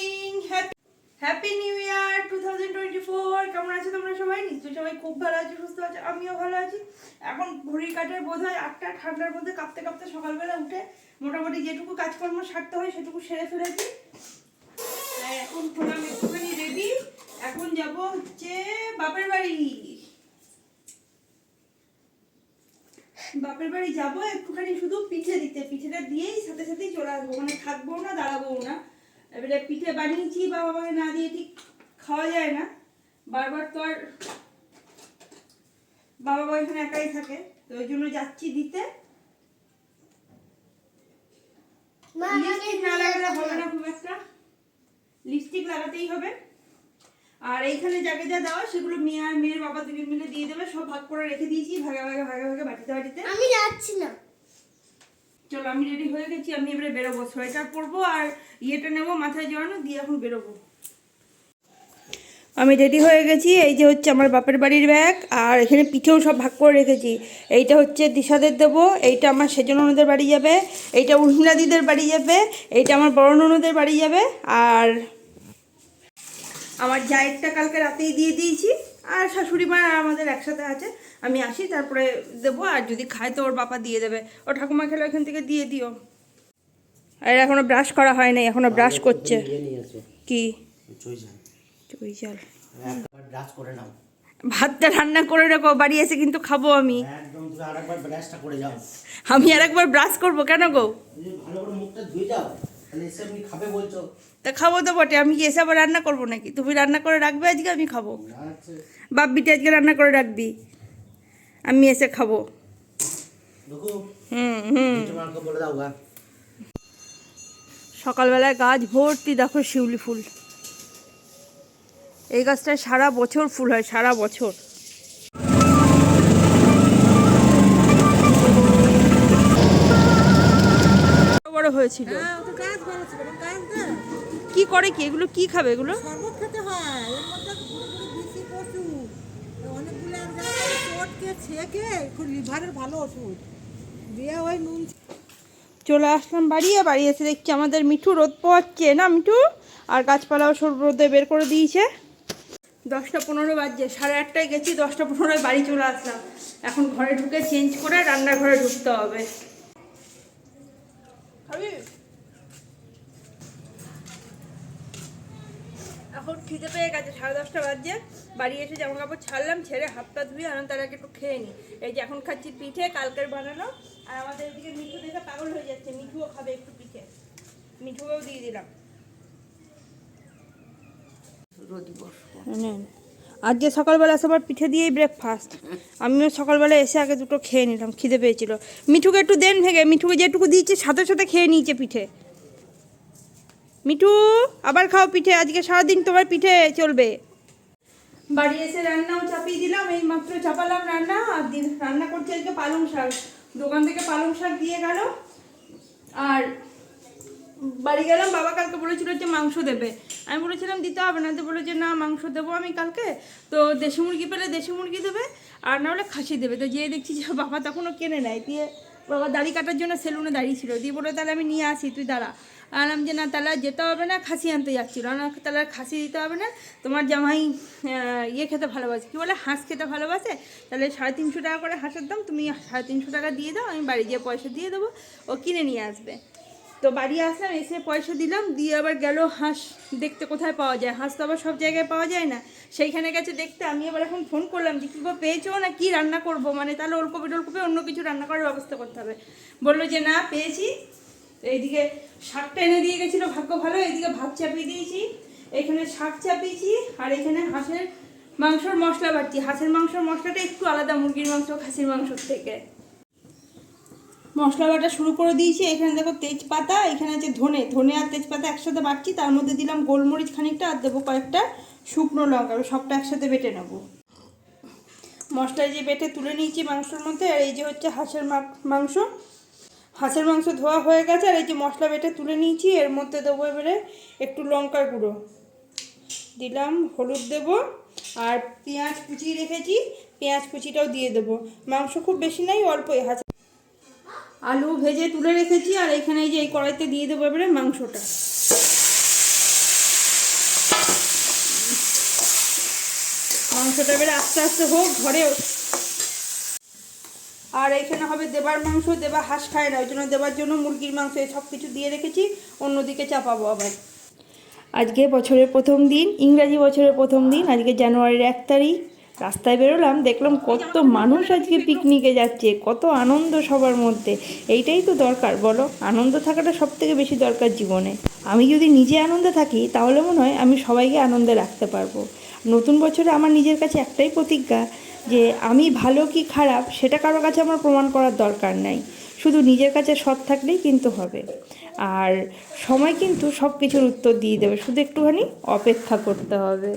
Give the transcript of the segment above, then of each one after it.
Morning happy new year two thousand twenty four কেমন আছো তোমরা সবাই? নিশ্চয়ই সবাই খুব ভালো আছো, সুস্থ আছো, আমিও ভালো আছি। এখন ঘড়ির কাটার বোধ হয় আটটা, ঠান্ডার মধ্যে কাঁপতে কাঁপতে সকালবেলা উঠে মোটামুটি যেটুকু কাজকর্ম সারতে হয় সেটুকু সেরে ফেলেছি। এখন হলাম একটুখানি রেডি এখন যাব হচ্ছে বাপের বাড়ি। বাপের বাড়ি যাব একটুখানি শুধু পিঠে দিতে, পিঠেটা দিয়েই সাথে সাথেই চলে আসব মানে থাকব না দাঁড়াবো না। এবারে পিঠে বানিয়েছি বাবা মাকে না দিয়ে ঠিক খাওয়া যায় না। বারবার তো আর বাবা মা এখানে একাই থাকে তো ওই জন্য যাচ্ছি দিতে। লিপস্টিক না লাগালে হবে না খুব একটা। লিপস্টিক লাগাতেই হবে। আর এইখানে যাকে যা দেওয়া সেগুলো মেয়ে আর মেয়ের বাবা দুজন মিলে দিয়ে দেবে সব ভাগ করে রেখে দিয়েছি ভাগে ভাগে ভাগে ভাগে বাটিতে বাটিতে। আমি যাচ্ছি না। চলো, আমি রেডি হয়ে গেছি, আমি এবারে বেরোবো। সোয়েটার পরবো আর ইয়েটা নেব, মাথায় জড়ানো, দিয়ে এখন বেরোবো। আমি রেডি হয়ে গেছি, এই যে হচ্ছে আমার বাপের বাড়ির ব্যাগ আর এখানে পিঠেও সব ভাগ করে রেখেছি। এইটা হচ্ছে দিশাদের দেবো, এইটা আমার সেজন ননদের বাড়ি যাবে, এইটা উর্মিলা দিদের বাড়ি যাবে, এইটা আমার বড় ননদের বাড়ি যাবে, আর আমার জায়েরটা কালকে রাতেই দিয়ে দিয়েছি, আর শাশুড়ি মা আমাদের একসাথে আছে। আমি আসি তারপরে দেবো আর যদি খায় তো ওর বাবা দিয়ে দেবে। ও ঠাকুমা খেলে ওখান থেকে দিয়ে দিও। আর এখনও ব্রাশ করা হয় নাই এখনও ব্রাশ করছে। কি? চই চাল নাও। ভাতটা রান্না করে রাখো বাড়ি এসে কিন্তু খাব আমি। যাও। আমি আর একবার ব্রাশ করব কেন গো? তা খাব তো বটে আমি কি এসে আবার রান্না করব নাকি? তুমি রান্না করে রাখবে আজকে আমি খাব। বাপ্পিটা আজকে রান্না করে রাখবি। আমি এসে খাব। হুম হুম। সকালবেলায় গাছ ভর্তি দেখো শিউলি ফুল। এই গাছটায় সারা বছর ফুল হয় সারা বছর। বড় বড় হয়েছিল। হ্যাঁ। কি করে কি? এগুলো কি খাবে এগুলো? শরবত খেতে হয়, এর মধ্যে। অনেকগুলো ছেঁকে, খুব লিভারের ভালো ওষুধ। দিয়ে ওই নুন চলে আসলাম বাড়ি আর বাড়ি এসে দেখছি আমাদের মিঠু রোদ পোয়াচ্ছে না মিঠু? আর গাছপালাও সব রোদে বের করে দিয়েছে। দশটা পনেরো বাজছে সাড়ে আটটায় গেছি দশটা পনেরোয় বাড়ি চলে আসলাম। এখন ঘরে ঢুকে চেঞ্জ করে রান্নাঘরে ঢুকতে হবে। এখন খিদে পেয়ে গেছে সাড়ে দশটা বাজছে। বাড়ি এসে জামা কাপড় ছাড়লাম ছেড়ে হাত পা ধুয়ে আনন্দ তার আগে একটু খেয়ে নিই এই যে এখন খাচ্ছি পিঠে কালকের বানানো। আর আমাদের এদিকে মিঠু দেখে পাগল হয়ে যাচ্ছে মিঠুও খাবে একটু পিঠে। মিঠুকেও দিয়ে দিলাম। নেন আজকে সকালবেলা সবার পিঠে দিয়েই ব্রেকফাস্ট আমিও সকালবেলা এসে আগে দুটো খেয়ে নিলাম খিদে পেয়েছিল। মিঠুকে একটু দেন ভেঙে মিঠুকে যেটুকু দিয়েছে সাথে সাথে খেয়ে নিয়েছে পিঠে। মিঠু, আবার খাও পিঠে, আজকে সারাদিন তোমার পিঠে চলবে। বাড়ি এসে রান্নাও চাপিয়ে দিলাম, এই মাত্র চাপালাম রান্না, আর রান্না করছি আজকে পালং শাক। দোকান থেকে পালং শাক দিয়ে গেল, আর বাড়ি গেলাম, বাবা কালকে বলেছিল যে মাংস দেবে। আমি বলেছিলাম, দিতে হবে না। বলে যে না, মাংস দেবো আমি কালকে। তো দেশি মুরগি পেলে দেশি মুরগি দেবে, আর না হলে খাসি দেবে। তো যেয়ে দেখছি যে বাবা তখনও কেনে নেয় দিয়ে বাবা দাড়ি কাটার জন্য সেলুনে দাঁড়িয়েছিল দিয়ে বলে তাহলে আমি নিয়ে আসি, তুই দাঁড়া। আনলাম যে না, তাহলে যেতে হবে না, খাসি আনতে যাচ্ছিল না তাহলে খাসি দিতে হবে না, তোমার জামাই ইয়ে খেতে ভালোবাসে। কী বলে? হাঁস খেতে ভালোবাসে? তাহলে সাড়ে তিনশো টাকা করে হাঁসের দাম, তুমি সাড়ে তিনশো টাকা দিয়ে দাও, আমি বাড়ি গিয়ে পয়সা দিয়ে দেবো, ও কিনে নিয়ে আসবে। তো বাড়ি আসলাম এসে পয়সা দিলাম, দিয়ে আবার গেল হাঁস। দেখতে কোথায় পাওয়া যায়? হাঁস তো আবার সব জায়গায় পাওয়া যায় না। সেইখানে গেছে দেখতে, আমি আবার এখন ফোন করলাম যে, কী পেয়েছ না? কি রান্না করব? মানে তাহলে ওলকপি টোলকপি অন্য কিছু রান্না করার ব্যবস্থা করতে হবে। বলল যে, না, পেয়েছি। এইদিকে শাকটা এনে দিয়ে গেছিল, ভাগ্য ভালো, এইদিকে ভাত চাপিয়ে দিয়েছি এখানে শাক চাপিয়েছি, আর এখানে হাঁসের মাংসর মশলা বাড়ছি হাঁসের মাংসর মশলাটা একটু আলাদা, মুরগির মাংস, খাসির মাংসর থেকে। মশলা বাটা শুরু করে দিয়েছি, এখানে দেখো তেজপাতা, এখানে আছে ধনে। ধনে আর তেজপাতা একসাথে বাটছি, তার মধ্যে দিলাম গোলমরিচ খানিকটা, আর দেবো কয়েকটা শুকনো লঙ্কা সবটা একসাথে বেটে নেব। মশলা যে বেটে তুলে নিয়েছি মাংসর মধ্যে, আর এই যে হচ্ছে হাঁসের মাংস হাঁসের মাংস ধোয়া হয়ে গেছে, আর এই যে মশলা বেটে তুলে নিয়েছি, এর মধ্যে দেবো এবারে একটু লঙ্কার গুঁড়ো। দিলাম, হলুদ দেব, আর পেঁয়াজ কুচিয়ে রেখেছি, পেঁয়াজ কুচিটাও দিয়ে দেবো। মাংস খুব বেশি নাই অল্পই হাঁচ আলু ভেজে তুলে রেখেছি, আর এখানে এই যে এই কড়াইতে দিয়ে দেবো এবারে মাংসটা। মাংসটা এবারে আস্তে আস্তে হোক, ঘরে আর এখানে হবে দেবার মাংস, দেবা হাঁস খায় না ওই জন্য দেবার জন্য মুরগির মাংস সব কিছু দিয়ে রেখেছি, অন্যদিকে চাপাবো আবার। আজকে বছরের প্রথম দিন, ইংরাজি বছরের প্রথম দিন, আজকে জানুয়ারির এক তারিখ, রাস্তায় বেরোলাম, দেখলাম কত মানুষ আজকে পিকনিকে যাচ্ছে, কত আনন্দ সবার মধ্যে, এইটাই তো দরকার, বলো, আনন্দ থাকাটা সব থেকে বেশি দরকার জীবনে। আমি যদি নিজে আনন্দে থাকি, তাহলে মনে হয় আমি সবাইকে আনন্দে রাখতে পারব। নতুন বছরে আমার নিজের কাছে একটাই প্রতিজ্ঞা যে আমি ভালো কি খারাপ, সেটা কারও কাছে আমার প্রমাণ করার দরকার নাই। শুধু নিজের কাছে সৎ থাকলেই কিন্তু হবে। আর সময় কিন্তু সব কিছুর উত্তর দিয়ে দেবে। শুধু একটুখানি অপেক্ষা করতে হবে।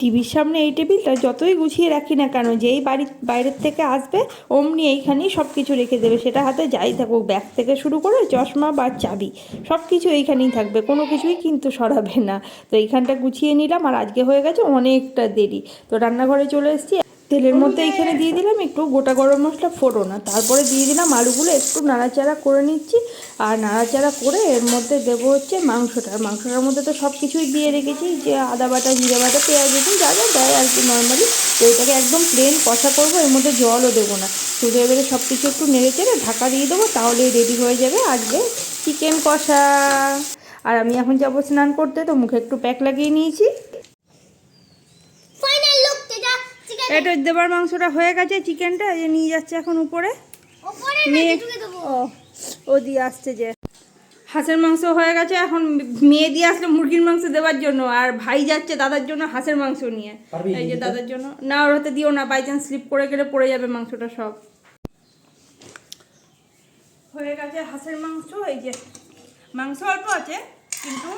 টিভির সামনে এই টেবিলটা যতই গুছিয়ে রাখি না কেন, যেই বাড়ি, বাইরের থেকে আসবে, অমনি এইখানেই সব কিছু রেখে দেবে। সেটা হাতে যাই থাকুক, ব্যাগ থেকে শুরু করে চশমা বা চাবি সব কিছু এইখানেই থাকবে। কোনো কিছুই কিন্তু সরাবে না। তো এইখানটা গুছিয়ে নিলাম, আর আজকে হয়ে গেছে অনেকটা দেরি। তো রান্নাঘরে চলে এসেছি। তেলের মধ্যে এখানে দিয়ে দিলাম একটু গোটা গরম মশলা, ফোড়না। তারপরে দিয়ে দিলাম আলুগুলো, একটু নাড়াচাড়া করে নিচ্ছি। আর নাড়াচাড়া করে এর মধ্যে দেবো হচ্ছে মাংসটা। মাংসটার মধ্যে তো সব কিছুই দিয়ে রেখেছি, যে আদা বাটা, জিরে বাটা, পেঁয়াজ রসুন যা যা দেয় আর কি নর্মালি তো এটাকে একদম প্লেন কষা করব, এর মধ্যে জলও দেবো না। শুধু এবারে সব কিছু একটু নেড়ে চেড়ে ঢাকা দিয়ে দেবো তাহলেই রেডি হয়ে যাবে আজকে চিকেন কষা। আর আমি এখন যাব স্নান করতে, তো মুখে একটু প্যাক লাগিয়ে নিয়েছি। এটা দেবার মাংসটা হয়ে গেছে চিকেনটা এই যে নিয়ে যাচ্ছে এখন উপরে। দেবো। ও ও দিয়ে আসছে যে। হাঁসের মাংস হয়ে গেছে এখন মেয়ে দিয়ে আসলে মুরগির মাংস দেওয়ার জন্য আর ভাই যাচ্ছে দাদার জন্য হাঁসের মাংস নিয়ে। এই যে দাদার জন্য। না ওর হাতে দিও না বাই চান্স স্লিপ করে গেলে পড়ে যাবে মাংসটা সব। হয়ে গেছে হাঁসের মাংস এই যে মাংস অল্প আছে কিন্তু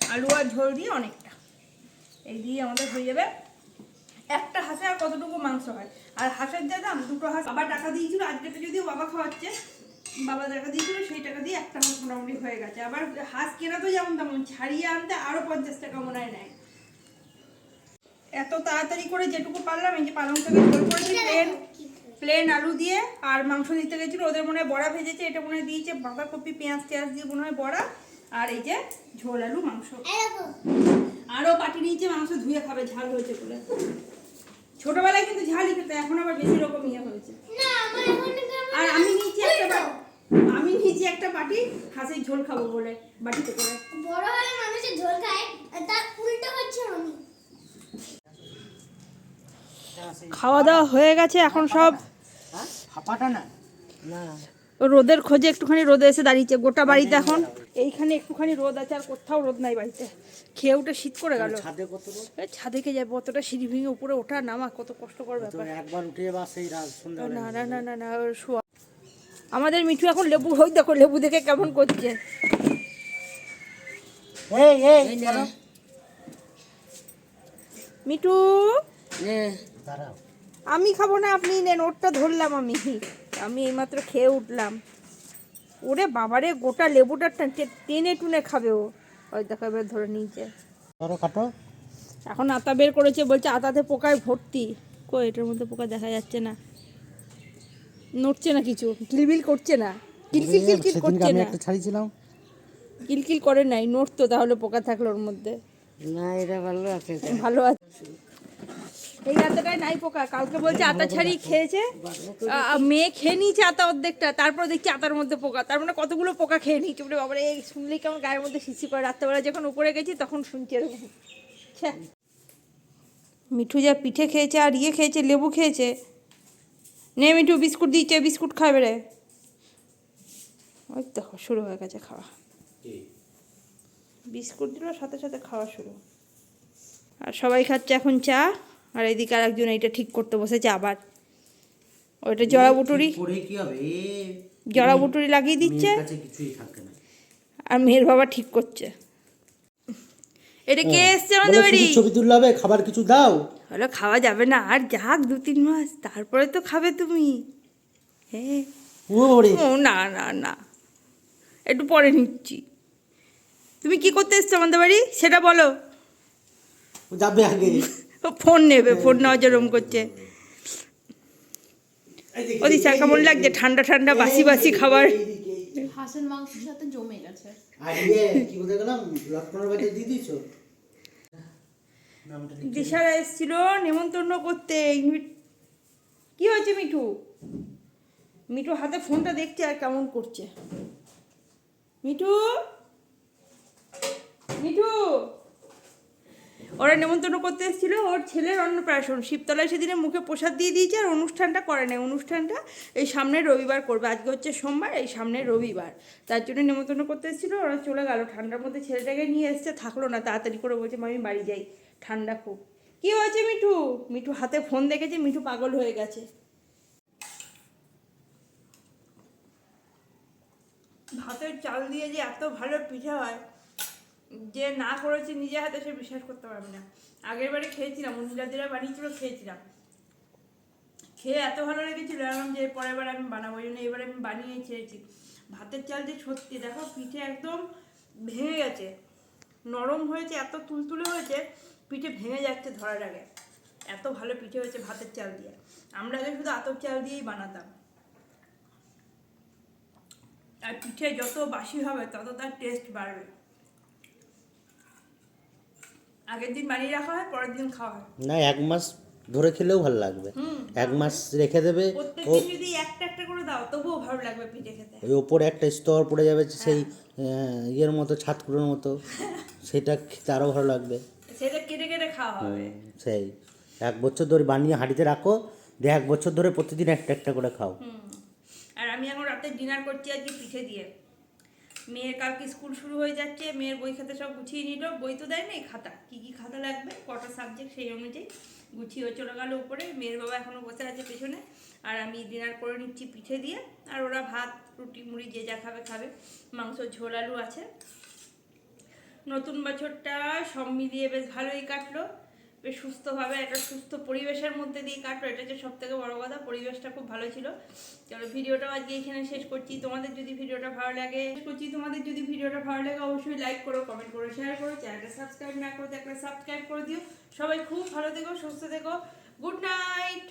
আলু আর ঝোল দিয়ে অনেকটা। এই দিয়ে আমাদের হয়ে যাবে একটা হাঁসে আর কতটুকু মাংস হয়? আর হাঁসের যা দাম দুটো হাঁস বাবা টাকা দিয়েছিল আজকেটা যদিও বাবা খাওয়াচ্ছে বাবা টাকা দিয়েছিল সেই টাকা দিয়ে একটা হাঁস মোটামুটি হয়ে গেছে। আবার হাঁস কেনা তো যেমন তেমন ছাড়িয়ে আনতে আরও পঞ্চাশ টাকা মনে হয় নেয়। এত তাড়াতাড়ি করে যেটুকু পারলাম এই যে পালং শাকের ঝোল করেছি প্লেন প্লেন আলু দিয়ে আর মাংস দিতে গেছিল ওদের মনে হয় বড়া ভেজেছে এটা মনে হয় দিয়েছে বাঁধাকপি পেঁয়াজ টেয়াজ দিয়ে মনে হয় বড়া আর এই যে ঝোল আলু মাংস। আরও পাটি নিয়েছে মাংস ধুয়ে খাবে ঝাল হয়েছে বলে। ছোটবেলায় কিন্তু ঝালই খেতে এখন আবার বেশি রকম ইয়ে হয়েছে। আর আমি নিচে একটা বাটি আমি নিচে একটা বাটি হাসির ঝোল খাব বলে বাটিতে করে বড় হলে মানুষের ঝোল খায় তার উল্টো হচ্ছে আমি। খাওয়া দাওয়া হয়ে গেছে এখন সব হ্যাঁ হাঁপাটা না। না। রোদের খোঁজে একটুখানি রোদে এসে দাঁড়িয়েছে গোটা বাড়িতে এখন এইখানে একটুখানি রোদ আছে আর কোথাও রোদ নাই বাড়িতে। খেয়ে উঠে শীত করে গেল। ছাদে ছাদে কে যাব? অতটা সিঁড়ি ভেঙে উপরে ওঠা নামা কত কষ্টকর তো ব্যাপার। একবার উঠে সেই না না না না না শোয়া। আমাদের মিঠু এখন লেবু হই দেখো লেবু দেখে কেমন করছে। এই এই মিঠু আমি খাব না আপনি নেন ওরটা ধরলাম আমি। আমি এইমাত্র খেয়ে উঠলাম। ওরে বাবারে গোটা লেবুটা টেনে টুনে খাবে ও। ওই দেখো এবার ধরে নিয়েছে। কাটো। এখন আতা বের করেছে বলছে আতাতে পোকায় ভর্তি। কই এটার মধ্যে পোকা দেখা যাচ্ছে না। নড়ছে না কিছু কিলবিল করছে না। কিলকিল কিলকিল করছে না। একটা ছাড়িয়েছিলাম। কিলকিল করে নাই নড়তো তাহলে পোকা থাকল ওর মধ্যে। না এটা ভালো আছে। ভালো আছে। এই আতাটায় নাই পোকা। কালকে বলছে আতা ছাড়ি খেয়েছে। মেয়ে খেয়ে নিয়েছে আতা অর্ধেকটা। তারপর দেখছি আতার মধ্যে পোকা। তার মানে কতগুলো পোকা খেয়ে নিয়েছে। বলে বাবারে এই শুনলেই কেমন গায়ের মধ্যে শিশি করে রাত্রেবেলা যখন উপরে গেছি তখন শুনছি এরকম। মিঠু যা পিঠে খেয়েছে আর ইয়ে খেয়েছে লেবু খেয়েছে। নে মিঠু বিস্কুট দিচ্ছে বিস্কুট খাবে রে। ওই দেখো শুরু হয়ে গেছে খাওয়া। বিস্কুট দিল সাথে সাথে খাওয়া শুরু। আর সবাই খাচ্ছে এখন চা। আর এদিকে আর একজন এইটা ঠিক করতে বসেছে আবার। ওইটা জড়া বুটুরি। জড়া বুটুরি লাগিয়ে দিচ্ছে। আর মেয়ের বাবা ঠিক করছে। এটা কে এসছে আমাদের বাড়ি? ছবি তুললে হবে খাবার কিছু দাও। হলো খাওয়া যাবে না আর যাক দু তিন মাস তারপরে তো খাবে তুমি। হ্যাঁ ও না না না। একটু পরে নিচ্ছি। তুমি কি করতে এসছো আমাদের বাড়ি? সেটা বলো। যাবে আগে। ফোন নেবে ফোন নেওয়া যেরম করছে। ওদি চা কেমন লাগছে? ঠান্ডা ঠান্ডা বাসি বাসি খাবার। হাঁসের মাংসের সাথে জমে গেছে। কি বলতে গেলাম। দিশারা এসেছিল নেমন্তন্ন করতে কি হয়েছে মিঠু? মিঠু হাতে ফোনটা দেখছে আর কেমন করছে। মিঠু? মিঠু? ওরা নেমন্তন্ন করতে এসেছিল, ওর ছেলের অন্নপ্রাশন শিবতলায় সেদিনে মুখে প্রসাদ দিয়ে দিয়েছে আর অনুষ্ঠানটা করে নেয় অনুষ্ঠানটা এই সামনের রবিবার করবে। আজকে হচ্ছে সোমবার, এই সামনের রবিবার। তার জন্য নেমন্তন্ন করতে এসেছিল, ওরা চলে গেল। ঠান্ডার মধ্যে ছেলেটাকে নিয়ে এসছে, থাকল না, তাড়াতাড়ি করে বলছে আমি বাড়ি যাই। ঠান্ডা খুব। কী হয়েছে মিঠু? মিঠু হাতে ফোন দেখেছে, মিঠু পাগল হয়ে গেছে। ভাতের চাল দিয়ে যে এত ভালো পিঠা হয়। যে না করেছে নিজে হাতে সে বিশ্বাস করতে পারবে না। আগের বারে খেয়েছিলাম অনুরাদিরা বানিয়েছিল, খেয়েছিলাম। খেয়ে এত ভালো লেগেছিল এরকম যে পরের বার আমি বানাবো ওই জন্য এবারে আমি বানিয়ে ছেড়েছি ভাতের চাল যে সত্যি, দেখো পিঠে একদম ভেঙে গেছে। নরম হয়েছে, এত তুলতুলে হয়েছে, পিঠে ভেঙে যাচ্ছে ধরার আগে। এত ভালো পিঠে হয়েছে ভাতের চাল দিয়ে। আমরা আগে শুধু আতপ চাল দিয়েই বানাতাম। আর পিঠে যত বাসি হবে, তত তার টেস্ট বাড়বে। আগের দিন বানিয়ে রাখা হয় পরের দিন খাওয়া হয়। না এক মাস ধরে খেলেও ভালো লাগবে। এক মাস রেখে দেবে ও যদি একটা একটা করে দাও তবুও ভালো লাগবে পিঠে খেতে। ওই ওপরে একটা স্তর পড়ে যাবে সেই ইয়ের মতো ছাতকুড়োর মতো। সেটা খেতে আরও ভালো লাগবে। সেটা কেটে কেটে খাওয়া হবে। সেই। এক বছর ধরে বানিয়ে হাঁড়িতে রাখো দিয়ে এক বছর ধরে প্রতিদিন একটা একটা করে খাও। আর আমি এখন রাতে ডিনার করছি আজকে পিঠে দিয়ে। মেয়ের কালকে স্কুল শুরু হয়ে যাচ্ছে, মেয়ের বই খাতা সব গুছিয়ে নিল, বই তো দেয় নাই খাতা, কি কি খাতা লাগবে, কটা সাবজেক্ট সেই অনুযায়ী গুছিয়ে চলে গেল উপরে, মেয়ের বাবা এখনও বসে আছে পেছনে, আর আমি ডিনার করে নিচ্ছি পিঠে দিয়ে, আর ওরা ভাত, রুটি, মুড়ি যে যা খাবে খাবে, মাংস, ঝোল, আলু আছে। নতুন বছরটা সব মিলিয়ে বেশ ভালোই কাটলো বেশ সুস্থভাবে একটা সুস্থ পরিবেশের মধ্যে দিয়ে কাটলো। এটা হচ্ছে সব থেকে বড়ো কথা, পরিবেশটা খুব ভালো ছিল। চলো ভিডিওটাও আজকে এখানে শেষ করছি। তোমাদের যদি ভিডিওটা ভালো লাগে, শেষ করছি। তোমাদের যদি ভিডিওটা ভালো লাগে, অবশ্যই লাইক করো কমেন্ট করো শেয়ার করো চ্যানেলটা সাবস্ক্রাইব না করো একটা সাবস্ক্রাইব করে দিও। সবাই খুব ভালো থেকো, সুস্থ থেকো। Good night